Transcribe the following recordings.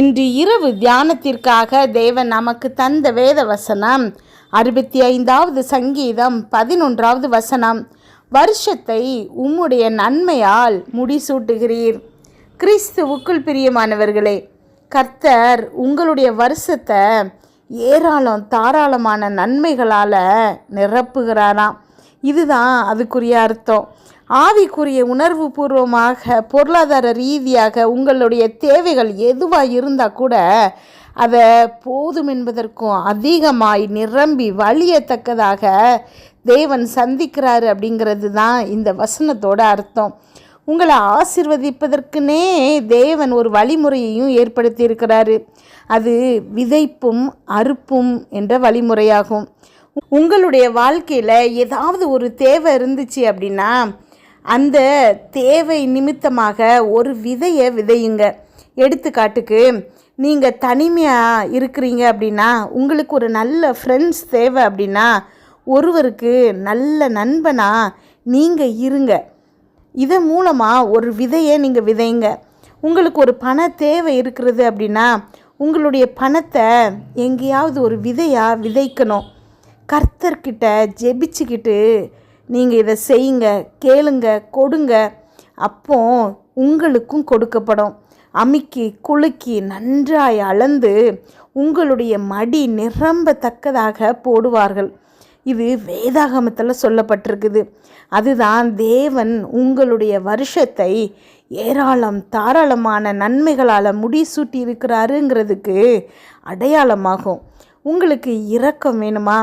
இன்று இரவு தியானத்திற்காக தேவன் நமக்கு தந்த வேத வசனம் அறுபத்தி ஐந்தாவது சங்கீதம் பதினொன்றாவது வசனம் வருஷத்தை உம்முடைய நன்மையால் முடிசூட்டுகிறீர். கிறிஸ்துவுக்குள் பிரியமானவர்களே கர்த்தர் உங்களுடைய வருஷத்தை ஏராளம் தாராளமான நன்மைகளால் நிரப்புகிறாராம். இதுதான் அதுக்குரிய அர்த்தம். ஆவிக்குரிய உணர்வு பூர்வமாக பொருளாதார ரீதியாக உங்களுடைய தேவைகள் எதுவாக இருந்தால் கூட அதை போதும் என்பதற்கும் அதிகமாய் நிரம்பி வழியத்தக்கதாக தேவன் சந்திக்கிறாரு அப்படிங்கிறது தான் இந்த வசனத்தோட அர்த்தம். உங்களை ஆசிர்வதிப்பதற்குனே தேவன் ஒரு வழிமுறையையும் ஏற்படுத்தி இருக்கிறாரு அது விதைப்பும் அறுப்பும் என்ற வழிமுறையாகும். உங்களுடைய வாழ்க்கையில் ஏதாவது ஒரு தேவை இருந்துச்சு அப்படின்னா அந்த தேவை நிமித்தமாக ஒரு விதையை விதையுங்க. எடுத்துக்காட்டுக்கு நீங்கள் தனிமையாக இருக்கிறீங்க அப்படின்னா உங்களுக்கு ஒரு நல்ல ஃப்ரெண்ட்ஸ் தேவை அப்படின்னா ஒருவருக்கு நல்ல நண்பனாக நீங்கள் இருங்க. இதன் மூலமாக ஒரு விதையை நீங்கள் விதைங்க. உங்களுக்கு ஒரு பண தேவை இருக்கிறது அப்படின்னா உங்களுடைய பணத்தை எங்கேயாவது ஒரு விதையாக விதைக்கணும். கர்த்தர்கிட்ட ஜெபிச்சுக்கிட்டு நீங்கள் இதை செய்யுங்க கேளுங்க கொடுங்க. அப்போ உங்களுக்கும் கொடுக்கப்படும். அமுக்கி குலுக்கி நன்றாய் அளந்து உங்களுடைய மடி நிரம்பத்தக்கதாக போடுவார்கள். இது வேதாகமத்தில் சொல்லப்பட்டிருக்குது. அதுதான் தேவன் உங்களுடைய வருஷத்தை ஏராளம் தாராளமான நன்மைகளால் முடிசூட்டி இருக்கிறாருங்கிறதுக்கு அடையாளமாகும். உங்களுக்கு இரக்கம் வேணுமா?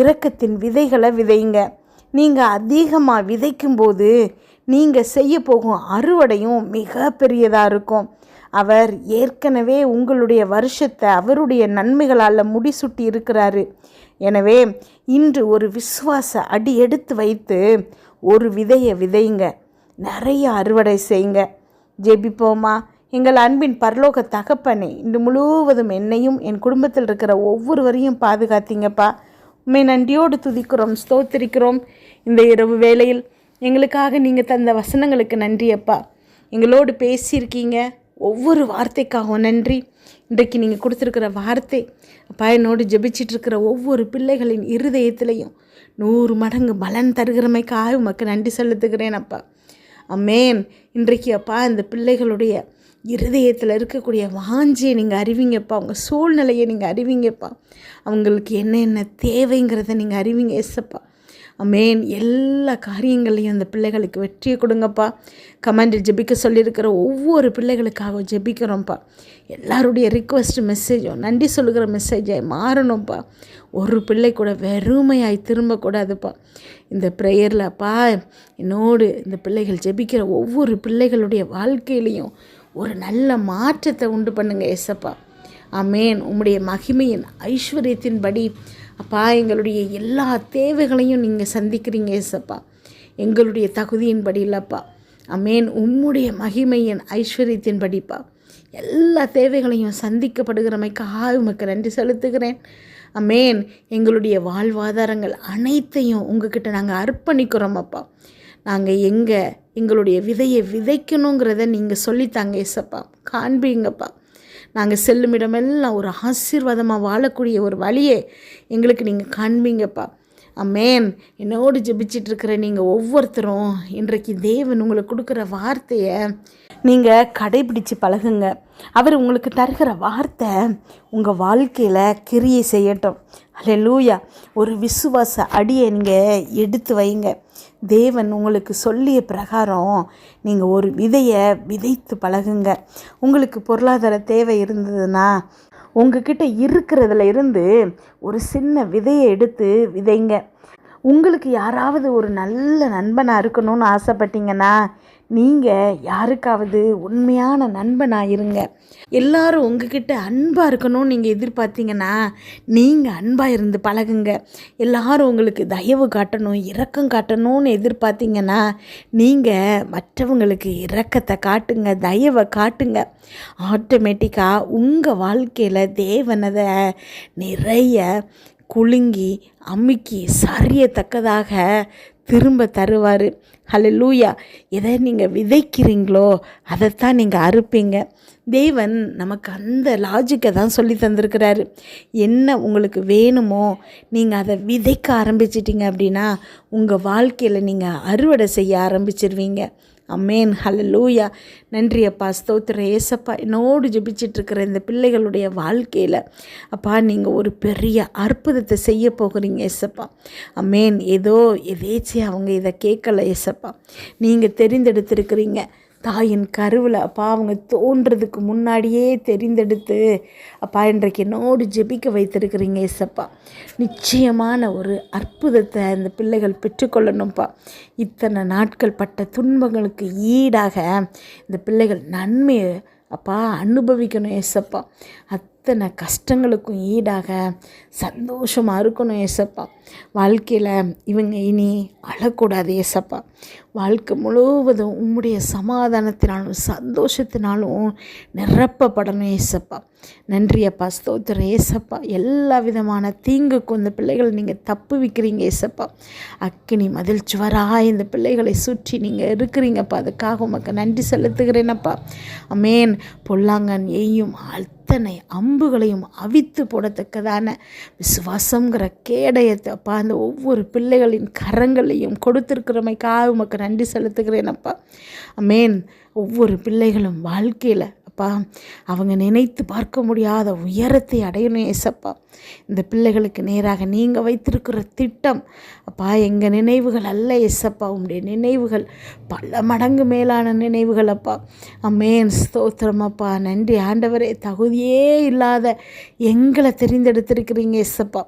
இரக்கத்தின் விதைகளை விதைங்க நீங்கள் அதிகமாக விதைக்கும்போது நீங்கள் செய்ய போகும் அறுவடையும் மிக பெரியதாக இருக்கும். அவர் ஏற்கனவே உங்களுடைய வருஷத்தை அவருடைய நன்மைகளால் முடிசூட்டி இருக்கிறாரு. எனவே இன்று ஒரு விசுவாச அடி எடுத்து வைத்து ஒரு விதையை விதைங்க நிறைய அறுவடை செய்யுங்க ஜெபிப்போமா? எங்கள் அன்பின் பரலோக தகப்பனே இன்று முழுவதும் என்னையும் என் குடும்பத்தில் இருக்கிற ஒவ்வொருவரையும் பாதுகாத்தீங்கப்பா. உண்மை நன்றியோடு துதிக்கிறோம் ஸ்தோத்திரிக்கிறோம். இந்த இரவு வேளையில் எங்களுக்காக நீங்கள் தந்த வசனங்களுக்கு நன்றி அப்பா. எங்களோடு பேசியிருக்கீங்க ஒவ்வொரு வார்த்தைக்காகவும் நன்றி. இன்றைக்கு நீங்கள் கொடுத்துருக்கிற வார்த்தை அப்பா என்னோடு ஜெபிச்சிட்ருக்கிற ஒவ்வொரு பிள்ளைகளின் இருதயத்திலையும் நூறு மடங்கு பலன் தருகிறமைக்காக உமக்கு நன்றி செலுத்துகிறேன் அப்பா. அம்மேன். இன்றைக்கு அப்பா இந்த பிள்ளைகளுடைய இருதயத்தில் இருக்கக்கூடிய வாஞ்சியை நீங்கள் அறிவிங்கப்பா. அவங்க சூழ்நிலையை நீங்கள் அறிவிங்கப்பா. அவங்களுக்கு என்னென்ன தேவைங்கிறத நீங்கள் அறிவிங்க எஸ்ஸப்பா. அமேன் எல்லா காரியங்களையும் அந்த பிள்ளைகளுக்கு வெற்றியை கொடுங்கப்பா. கமாண்டில் ஜெபிக்க சொல்லியிருக்கிற ஒவ்வொரு பிள்ளைகளுக்காக ஜெபிக்கிறோம்ப்பா. எல்லாருடைய ரிக்வஸ்ட் மெசேஜும் நன்றி சொல்லுகிற மெசேஜாக மாறணும்ப்பா. ஒரு பிள்ளை கூட வெறுமையாய் திரும்பக்கூடாதுப்பா. இந்த ப்ரேயரில்ப்பா என்னோடு இந்த பிள்ளைகள் ஜெபிக்கிற ஒவ்வொரு பிள்ளைகளுடைய வாழ்க்கையிலையும் ஒரு நல்ல மாற்றத்தை உண்டு பண்ணுங்க எசப்பா அமேன் உம்முடைய மகிமையின் ஐஸ்வர்யத்தின்படி அப்பா எங்களுடைய எல்லா தேவைகளையும் நீங்கள் சந்திக்கிறீங்க ஏசப்பா. எங்களுடைய தகுதியின்படி இல்லைப்பா அமேன் உம்முடைய மகிமையின் ஐஸ்வர்யத்தின்படிப்பா. எல்லா தேவைகளையும் சந்திக்கப்படுகிறமைக்கு உமக்கு நன்றி செலுத்துகிறேன். அமேன் எங்களுடைய வாழ்வாதாரங்கள் அனைத்தையும் உங்ககிட்ட நாங்கள் அர்ப்பணிக்கிறோம் அப்பா. நாங்கள் எங்கே எங்களுடைய விதையை விதைக்கணுங்கிறத நீங்கள் சொல்லித்தாங்க ஏசப்பா. காண்பீங்கப்பா. நாங்கள் செல்லும் இடமெல்லாம் ஒரு ஆசீர்வாதமாக வாழக்கூடிய ஒரு வழியை எங்களுக்கு நீங்கள் காண்பீங்கப்பா. அம்மேன் என்னோடு ஜெபிச்சிட்ருக்கிற நீங்கள் ஒவ்வொருத்தரும் இன்றைக்கு தேவன் உங்களுக்கு கொடுக்குற வார்த்தையை நீங்கள் கடைபிடிச்சு பழகுங்க. அவர் உங்களுக்கு தருகிற வார்த்தை உங்கள் வாழ்க்கையில் கிரியை செய்யட்டும். லூயா ஒரு விசுவாச அடியை நீங்கள் எடுத்து வைங்க. தேவன் உங்களுக்கு சொல்லிய பிரகாரம் நீங்கள் ஒரு விதையை விதைத்து பழகுங்க. உங்களுக்கு பொருளாதார தேவை இருந்ததுன்னா உங்ககிட்ட இருக்கிறதுல இருந்து ஒரு சின்ன விதையை எடுத்து விதைங்க. உங்களுக்கு யாராவது ஒரு நல்ல நண்பனாக இருக்கணும்னு ஆசைப்பட்டீங்கன்னா நீங்கள் யாருக்காவது உண்மையான நண்பனாக இருங்க. எல்லாரும் உங்ககிட்ட அன்பாக இருக்கணும்னு நீங்கள் எதிர்பார்த்தீங்கன்னா நீங்கள் அன்பாக இருந்து பழகுங்க. எல்லாரும் உங்களுக்கு தயவு காட்டணும் இரக்கம் காட்டணும்னு எதிர்பார்த்தீங்கன்னா நீங்கள் மற்றவங்களுக்கு இரக்கத்தை காட்டுங்க தயவை காட்டுங்க. ஆட்டோமேட்டிக்காக உங்கள் வாழ்க்கையில் தேவனதை நிறைய குலுங்கி அமுக்கி சரியத்தக்கதாக திரும்ப தருவார். லூயா எதை நீங்கள் விதைக்கிறீங்களோ அதைத்தான் நீங்கள் அறுப்பீங்க. தேவன் நமக்கு அந்த லாஜிக்கை தான் சொல்லி தந்திருக்கிறாரு. என்ன உங்களுக்கு வேணுமோ நீங்கள் அதை விதைக்க ஆரம்பிச்சிட்டிங்க அப்படின்னா உங்கள் வாழ்க்கையில் நீங்கள் அறுவடை செய்ய ஆரம்பிச்சிருவீங்க. அம்மேன் ஹலலூயா நன்றி அப்பா ஸ்தோத்திர ஏசப்பா என்னோடு ஜெபிச்சிட்ருக்கிற இந்த பிள்ளைகளுடைய வாழ்க்கையில் அப்பா நீங்கள் ஒரு பெரிய அற்புதத்தை செய்ய போகிறீங்க ஏசப்பா. அம்மேன் ஏதோ எதேச்சி அவங்க இதை கேட்கல ஏசப்பா. நீங்கள் தெரிந்தெடுத்திருக்கிறீங்க. தாயின் கருவில் அப்பா அவங்க தோன்றதுக்கு முன்னாடியே தெரிந்தெடுத்து அப்பா இன்றைக்கு என்னோடு ஜெபிக்க வைத்திருக்கிறீங்க ஏசப்பா. நிச்சயமான ஒரு அற்புதத்தை அந்த பிள்ளைகள் பெற்றுக்கொள்ளணும்ப்பா. இத்தனை நாட்கள் பட்ட துன்பங்களுக்கு ஈடாக இந்த பிள்ளைகள் நன்மையை அப்பா அனுபவிக்கணும் ஏசப்பா. அத்தனை கஷ்டங்களுக்கும் ஈடாக சந்தோஷமாக இருக்கணும் ஏசப்பா. வாழ்க்கையில் இவங்க இனி அழக்கூடாது ஏசப்பா. வாழ்க்கை முழுவதும் உம்முடைய சமாதானத்தினாலும் சந்தோஷத்தினாலும் நிரப்பப்படணும் ஏசப்பா. நன்றி அப்பா ஏசப்பா எல்லா விதமான தீங்குக்கும் இந்த பிள்ளைகளை நீங்கள் தப்பு விற்கிறீங்க ஏசப்பா. அக்கினி மதில் சுவராக இந்த பிள்ளைகளை சுற்றி நீங்கள் இருக்கிறீங்கப்பா. அதுக்காக உமக்கு நன்றி செலுத்துகிறேனப்பா. அமேன் பொல்லாங்கன் எய்யும் அத்தனை அம்புகளையும் அவித்து போடத்தக்கதான விசுவாசங்கிற கேடயத்தை அப்பா அந்த ஒவ்வொரு பிள்ளைகளின் கரங்களையும் கொடுத்துருக்கிறமைக்காக உமக்கு நன்றி செலுத்துகிறேனப்பா அமேன் ஒவ்வொரு பிள்ளைகளும் வாழ்க்கையில் அப்பா அவங்க நினைத்து பார்க்க முடியாத உயரத்தை அடையணும் ஏசப்பா. இந்த பிள்ளைகளுக்கு நேராக நீங்கள் வைத்திருக்கிற திட்டம் அப்பா எங்கள் நினைவுகள் அல்ல ஏசப்பா உங்களுடைய நினைவுகள் பல மடங்கு மேலான நினைவுகள் அப்பா. அம்மேன் ஸ்தோத்திரம் அப்பா. நன்றி ஆண்டவரே. தகுதியே இல்லாத எங்களை தெரிந்தெடுத்திருக்கிறீங்க ஏசப்பா.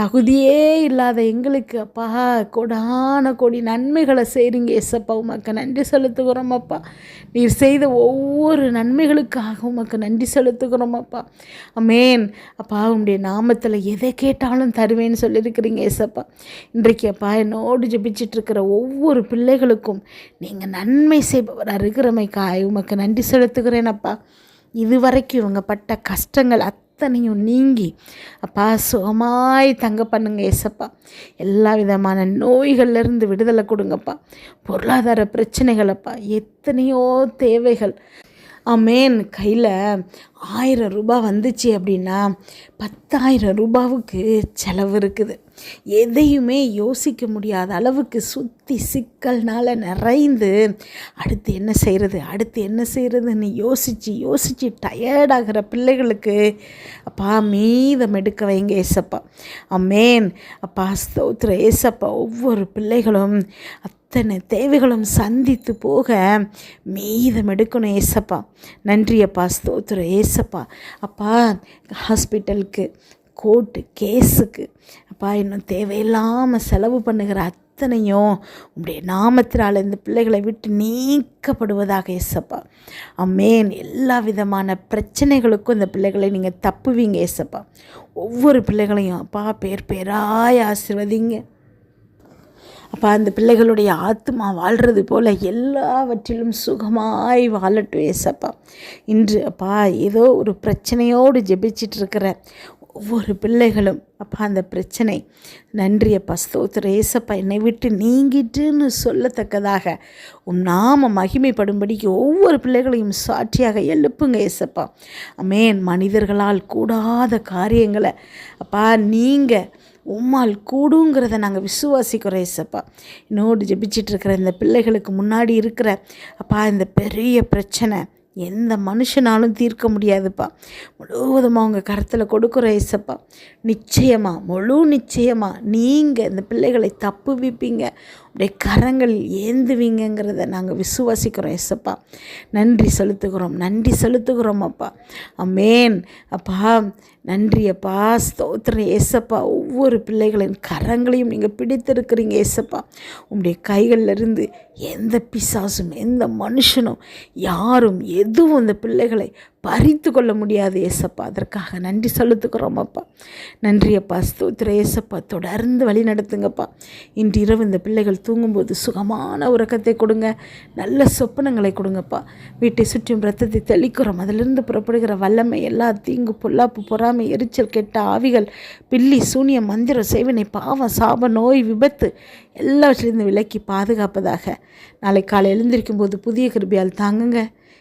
தகுதியே இல்லாத எங்களுக்கு அப்பா கொடான கொடி நன்மைகளை செய்கிறீங்க ஏசப்பா. உமக்கு நன்றி செலுத்துகிறோம் அப்பா. நீர் செய்த ஒவ்வொரு நன்மைகளுக்காக உமக்கு நன்றி செலுத்துகிறோம் அப்பா. அமேன் அப்பா உங்களுடைய நாமத்தில் எதை கேட்டாலும் தருவேன்னு சொல்லியிருக்கிறீங்க ஏசப்பா. இன்றைக்கு அப்பா என்னோடு ஜபிச்சிட்ருக்கிற ஒவ்வொரு பிள்ளைகளுக்கும் நீங்கள் நன்மை செய்பவராக இருக்கிறமைக்காய் உமக்கு நன்றி செலுத்துகிறேன் அப்பா. இதுவரைக்கும் இவங்க பட்ட கஷ்டங்கள் அத்தனையும் நீங்கி அப்பா சுகமாய் தங்க பண்ணுங்க ஏசப்பா. எல்லா விதமான நோய்கள்லேருந்து விடுதலை கொடுங்கப்பா. பொருளாதார பிரச்சனைகளப்பா எத்தனையோ தேவைகள். ஆமேன். கையில் ஆயிரம் ரூபாய் வந்துச்சு அப்படின்னா பத்தாயிரம் ரூபாவுக்கு செலவு இருக்குது. எதையுமே யோசிக்க முடியாத அளவுக்கு சுற்றி சிக்கல்னால் நிறைந்து அடுத்து என்ன செய்கிறது அடுத்து என்ன செய்கிறதுன்னு யோசித்து யோசித்து டயர்டாகிற பிள்ளைகளுக்கு அப்பா மீதம் எடுக்க வைங்க ஏசப்பா. அம்மேன் அப்பா ஸ்தோத்திர ஏசப்பா ஒவ்வொரு பிள்ளைகளும் அத்தனை தேவைகளும் சந்தித்து போக மீதம் எடுக்கணும் ஏசப்பா. நன்றி அப்பா ஸ்தோத்திரம். ஏசப்பா அப்பா ஹாஸ்பிட்டலுக்கு கோர்ட்டு கேஸுக்கு அப்பா இன்னும் தேவையில்லாமல் செலவு பண்ணுகிற அத்தனையும் உங்களுடைய நாமத்தினால் இந்த பிள்ளைகளை விட்டு நீக்கப்படுவதாக ஏசப்பா. அம்மேன் எல்லா விதமான பிரச்சனைகளுக்கும் இந்த பிள்ளைகளை நீங்கள் தப்புவீங்க ஏசப்பா. ஒவ்வொரு பிள்ளைகளையும் அப்பா பேர் பேராய் ஆசிர்வதிங்க. அப்போ அந்த பிள்ளைகளுடைய ஆத்மா வாழ்கிறது போல் எல்லாவற்றிலும் சுகமாய் வாழட்டும் ஏசப்பா. இன்று அப்பா ஏதோ ஒரு பிரச்சனையோடு ஜெபிச்சிட்டு இருக்கிற ஒவ்வொரு பிள்ளைகளும் அப்பா அந்த பிரச்சனை. நன்றி அப்பா ஸ்தோத்திர ஏசப்பா என்னை விட்டு நீங்கிட்டுன்னு சொல்லத்தக்கதாக உன் நாம மகிமைப்படும்படிக்கு ஒவ்வொரு பிள்ளைகளையும் சாட்சியாக எழுப்புங்க ஏசப்பா. அமேன். மனிதர்களால் கூடாத காரியங்களை அப்பா நீங்கள் உம்மால் கூடுங்கிறத நாங்கள் விசுவாசிக்கிறோம் ஏசப்பா. இன்னோடு ஜெபிச்சிட்டு இருக்கிற இந்த பிள்ளைகளுக்கு முன்னாடி இருக்கிற அப்பா இந்த பெரிய பிரச்சனை எந்த மனுஷனாலும் தீர்க்க முடியாதுப்பா. முழுவதுமாக அவங்க கருத்தில் கொடுக்குற ஏசப்பா. நிச்சயமாக முழு நிச்சயமாக நீங்கள் இந்த பிள்ளைகளை தப்பு விப்பீங்க. உடைய கரங்கள் ஏந்துவீங்கிறத நாங்கள் விசுவாசிக்கிறோம் ஏசப்பா. நன்றி செலுத்துகிறோம் நன்றி செலுத்துகிறோம் அப்பா. அம்மேன் அப்பா நன்றி அப்பா ஸ்தோத்திரம். ஏசப்பா ஒவ்வொரு பிள்ளைகளின் கரங்களையும் நீங்கள் பிடித்திருக்கிறீங்க ஏசப்பா. உங்களுடைய கைகளிலிருந்து எந்த பிசாசும் எந்த மனுஷனும் யாரும் எதுவும் அந்த பிள்ளைகளை பறித்து கொள்ள முடியாது ஏசப்பா. அதற்காக நன்றி செலுத்துக்கிறோம் அப்பா நன்றி அப்பா ஸ்தோத்திர ஏசப்பா தொடர்ந்து வழி நடத்துங்கப்பா. இன்று இரவு இந்த பிள்ளைகள் தூங்கும்போது சுகமான உறக்கத்தை கொடுங்க. நல்ல சொப்பனங்களை கொடுங்கப்பா. வீட்டை சுற்றியும் ரத்தத்தை தெளிக்கிறோம். அதிலிருந்து புறப்படுகிற வல்லமை எல்லா தீங்கு பொல்லாப்பு பொறாமை எரிச்சல் கெட்ட ஆவிகள் பில்லி சூனியம் மந்திரம் சேவனை பாவம் சாப நோய் விபத்து எல்லாவற்றிலிருந்து விலக்கி பாதுகாப்பதாக. நாளை காலை எழுந்திருக்கும் போது புதிய கிருபியால் தாங்குங்க.